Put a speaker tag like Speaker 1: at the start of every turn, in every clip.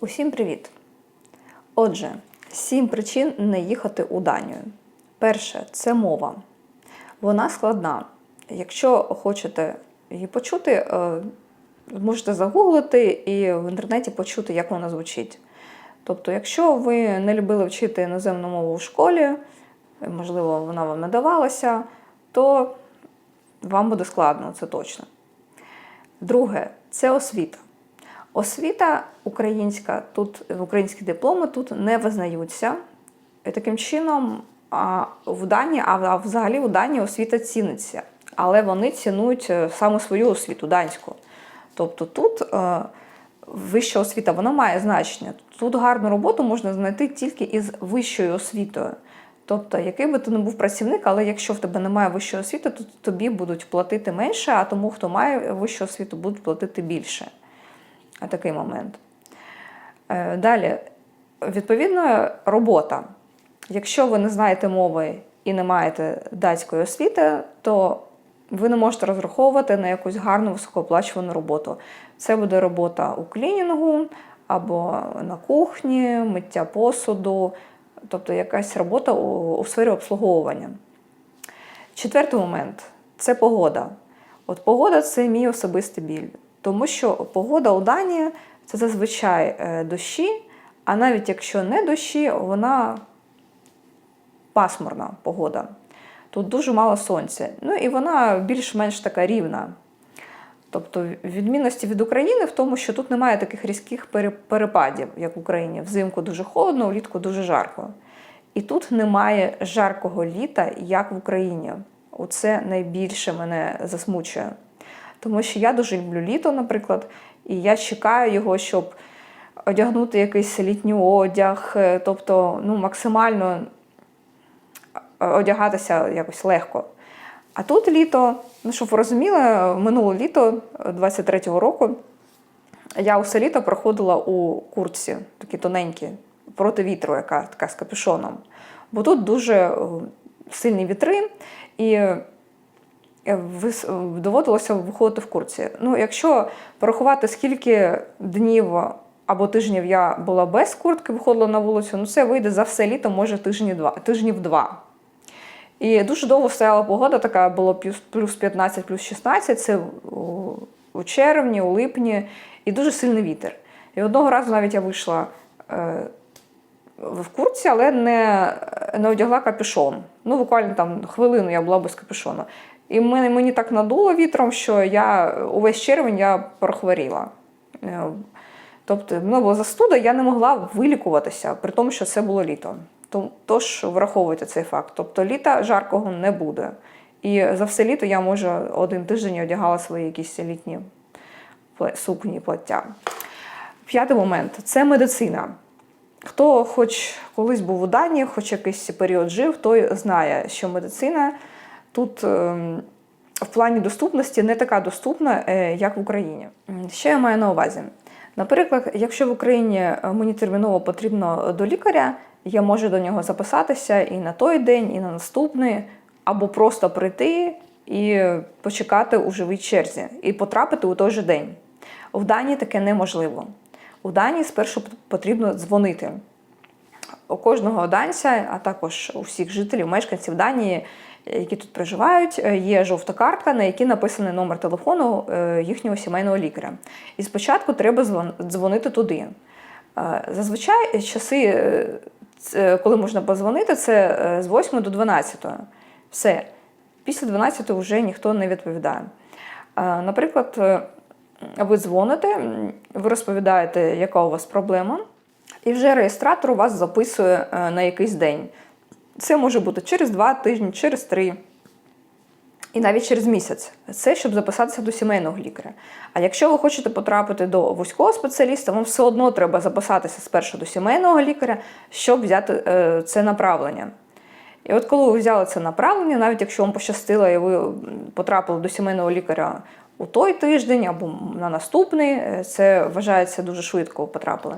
Speaker 1: Усім привіт! Отже, сім причин не їхати у Данію. Перше це мова. Вона складна. Якщо хочете її почути, е, можете загуглити і в інтернеті почути, як вона звучить. Тобто, якщо ви не любили вчити іноземну мову в школі, можливо, вона вам не давалася, то вам буде складно, це точно. Друге це освіта. Освіта українська, тут українські дипломи тут не визнаються. І таким чином, в Данії, а а взагалі у Данії освіта ціниться, але вони цінують е, саме свою освіту данську. Тобто тут е, вища освіта вона має значення. Тут гарну роботу можна знайти тільки із вищою освітою. Тобто, який би ти не був працівник, але якщо в тебе немає вищої освіти, то тобі будуть платити менше, а тому, хто має вищу освіту, будуть платити більше. Такий момент. Е, Далі, відповідно, робота. Якщо ви не знаєте мови і не маєте датської освіти, то ви не можете розраховувати на якусь гарну високооплачувану роботу. Це буде робота у клінінгу або на кухні, миття посуду, тобто якась робота у, у сфері обслуговування. Четвертий момент це погода. От погода це мій особистий біль. Тому що погода у Данії це зазвичай е, дощі, а навіть якщо не дощі, вона пасмурна погода. Тут дуже мало сонця. Ну і вона більш-менш така рівна. Тобто відмінності від України в тому, що тут немає таких різких перепадів, як в Україні. Взимку дуже холодно, влітку дуже жарко. І тут немає жаркого літа, як в Україні. Оце найбільше мене засмучує. Тому що я дуже люблю літо, наприклад, і я чекаю його, щоб одягнути якийсь літній одяг, е, тобто ну, максимально е, одягатися якось легко. А тут літо, ну щоб ви розуміли, минуле літо 23-го року я усе літо проходила у куртці, такі тоненькі, проти вітру, яка така з капюшоном. Бо тут дуже е, сильні вітри, і е, доводилося виходити в куртці. Ну, якщо порахувати, скільки днів або тижнів я була без куртки, виходила на вулицю, ну це вийде за все літо, може тижні два, тижнів два. І дуже довго стояла погода, така було плюс, плюс 15, плюс 16, це у, червні, у липні, і дуже сильний вітер. І одного разу навіть я вийшла е, в куртці, але не, не одягла капюшон. Ну, буквально там хвилину я була без капюшону. І мене, мені так надуло вітром, що я увесь червень я прохворіла. Е, Тобто, мене була застуда, я не могла вилікуватися, при тому, що це було літо. То- Тож враховуйте цей факт. Тобто літа жаркого не буде. І за все літо я, може, один тиждень одягала свої якісь літні сукні, плаття. П'ятий момент це медицина. Хто хоч колись був у Данії, хоч якийсь період жив, той знає, що медицина тут ем, в плані доступності не така доступна, е, як в Україні. Що я маю на увазі? Наприклад, якщо в Україні е, мені терміново потрібно до лікаря, я можу до нього записатися і на той день, і на наступний, або просто прийти і почекати у живій черзі, і потрапити у той же день. В Данії таке неможливо. У Данії спершу потрібно дзвонити. У кожного данця, а також у всіх жителів, мешканців Данії, які тут проживають, е, є жовта картка, на якій написаний номер телефону е, їхнього сімейного лікаря. І спочатку треба дзвонити туди. Е, Зазвичай часи, коли можна позвонити, це з 8 до 12. Все. Після 12 вже ніхто не відповідає. Наприклад, ви дзвоните, ви розповідаєте, яка у вас проблема, і вже реєстратор у вас записує на якийсь день. Це може бути через два тижні, через три. І навіть через місяць. Це щоб записатися до сімейного лікаря. А якщо ви хочете потрапити до вузького спеціаліста, вам все одно треба записатися спершу до сімейного лікаря, щоб взяти е, це направлення. І от коли ви взяли це направлення, навіть якщо вам пощастило і ви потрапили до сімейного лікаря у той тиждень або на наступний, е, це вважається дуже швидко потрапили,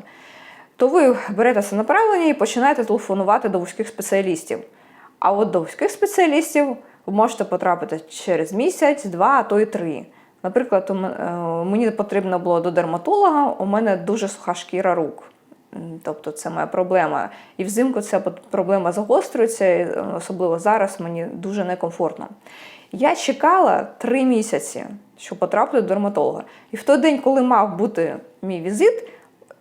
Speaker 1: то ви берете це направлення і починаєте телефонувати до вузьких спеціалістів. А от до вузьких спеціалістів ви можете потрапити через місяць, два, а то й три. Наприклад, е, мені потрібно було до дерматолога, у мене дуже суха шкіра рук. Тобто це моя проблема. І взимку ця проблема загострюється, і е, особливо зараз мені дуже некомфортно. Я чекала три місяці, щоб потрапити до дерматолога. І в той день, коли мав бути мій візит,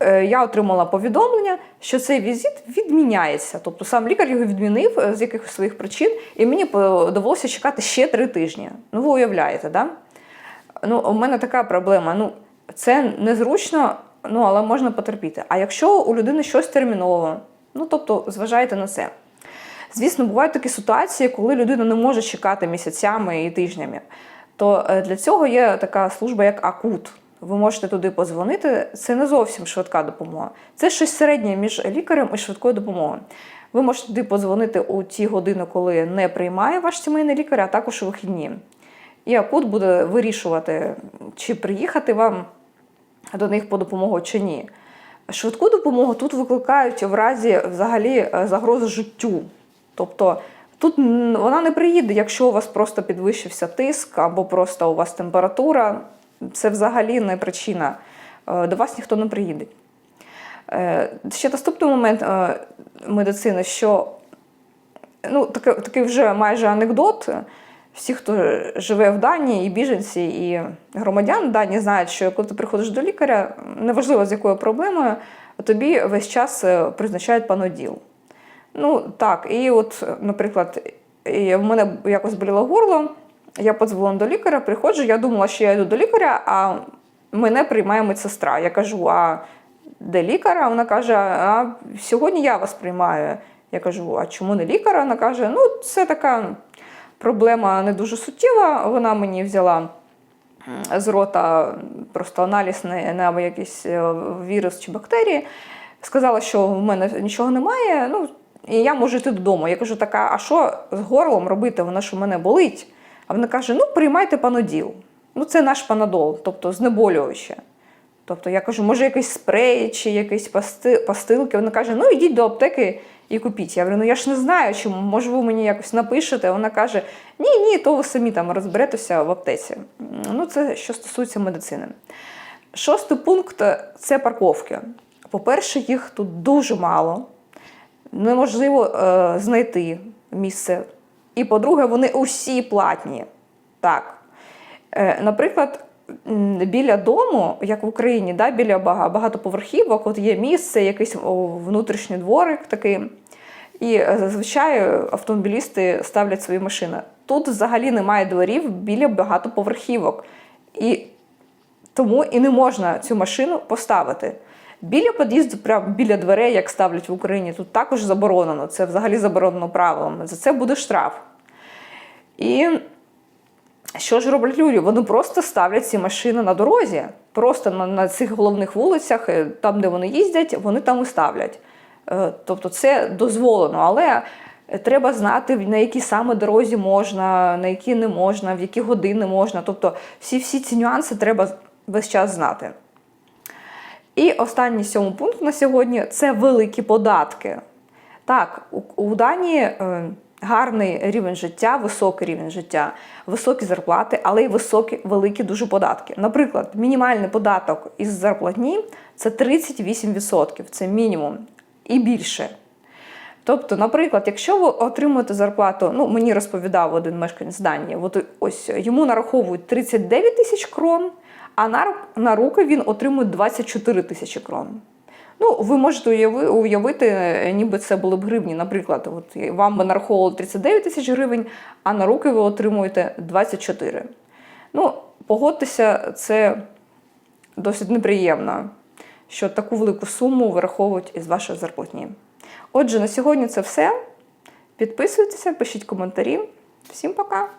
Speaker 1: я отримала повідомлення, що цей візит відміняється. Тобто сам лікар його відмінив е, з якихось своїх причин, і мені довелося чекати ще три тижні. Ну, ви уявляєте, да? Ну, у мене така проблема. Ну, це незручно, ну, але можна потерпіти. А якщо у людини щось терміново, ну тобто зважайте на це. Звісно, бувають такі ситуації, коли людина не може чекати місяцями і тижнями. То е, для цього є така служба, як АКУТ. Ви можете туди подзвонити. Це не зовсім швидка допомога. Це щось середнє між лікарем і швидкою допомогою. Ви можете туди подзвонити у ті години, коли не приймає ваш сімейний лікар, а також у вихідні. І АКУТ буде вирішувати, чи приїхати вам до них по допомогу чи ні. Швидку допомогу тут викликають в разі взагалі е, загрози життю. Тобто тут вона не приїде, якщо у вас просто підвищився тиск або просто у вас температура. Це взагалі не причина. Е, До вас ніхто не приїде. Е, Ще наступний момент е, медицини, що ну, такий, такий вже майже анекдот. Всі, хто живе в Данії, і біженці, і громадяни Данії знають, що коли ти приходиш до лікаря, неважливо з якою проблемою, тобі весь час призначають паноділ. Ну так, і от, наприклад, в мене якось боліло горло, я подзвонила до лікаря, приходжу, я думала, що я йду до лікаря, а мене приймає медсестра. Я кажу, а де лікар? Вона каже, а сьогодні я вас приймаю. Я кажу, а чому не лікар? Вона каже, ну це така проблема не дуже суттєва. Вона мені взяла з рота просто аналіз на, на якийсь е, вірус чи бактерії. Сказала, що в мене нічого немає. Ну, і я можу йти додому. Я кажу, така, а що з горлом робити? Вона ж у мене болить. А вона каже: ну, приймайте паноділ. Ну, це наш панадол, тобто знеболююче. Тобто я кажу, може якийсь спрей чи якісь пасти, пастилки. Вона каже, ну йдіть до аптеки і купіть. Я говорю, ну я ж не знаю, чи може ви мені якось напишете. Вона каже: ні, ні, то ви самі там розберетеся в аптеці. Ну, це що стосується медицини. Шостий пункт це парковки. По-перше, їх тут дуже мало. Неможливо е, знайти місце. І по-друге, вони усі платні. Так. Е, наприклад, біля дому, як в Україні, да, біля багатоповерхівок, от є місце, якийсь внутрішній дворик такий. І е, зазвичай автомобілісти ставлять свої машини. Тут взагалі немає дворів біля багатоповерхівок. І тому і не можна цю машину поставити. Біля під'їзду, прямо біля дверей, як ставлять в Україні, тут також заборонено. Це взагалі заборонено правилами. За це буде штраф. І що ж роблять люди? Вони просто ставлять ці машини на дорозі. Просто на, на цих головних вулицях, е, там, де вони їздять, вони там і ставлять. Е, Тобто це дозволено, але треба знати, на якій саме дорозі можна, на які не можна, в які години можна. Тобто всі ці нюанси треба весь час знати. І останній сьомий пункт на сьогодні це великі податки. Так, у, Данії е, гарний рівень життя, високий рівень життя, високі зарплати, але й високі, великі дуже податки. Наприклад, мінімальний податок із зарплатні це 38%, це мінімум і більше. Тобто, наприклад, якщо ви отримуєте зарплату, ну мені розповідав один мешканець Данії, от ось йому нараховують 39 тисяч крон, а на, на руки він отримує 24 тисячі крон. Ну, ви можете уявити, ніби це були б гривні. Наприклад, от вам би нараховували 39 тисяч гривень, а на руки ви отримуєте 24. Ну, погодьтеся, це досить неприємно, що таку велику суму вираховують із вашої зарплатні. Отже, на сьогодні це все. Підписуйтеся, пишіть коментарі. Всім пока!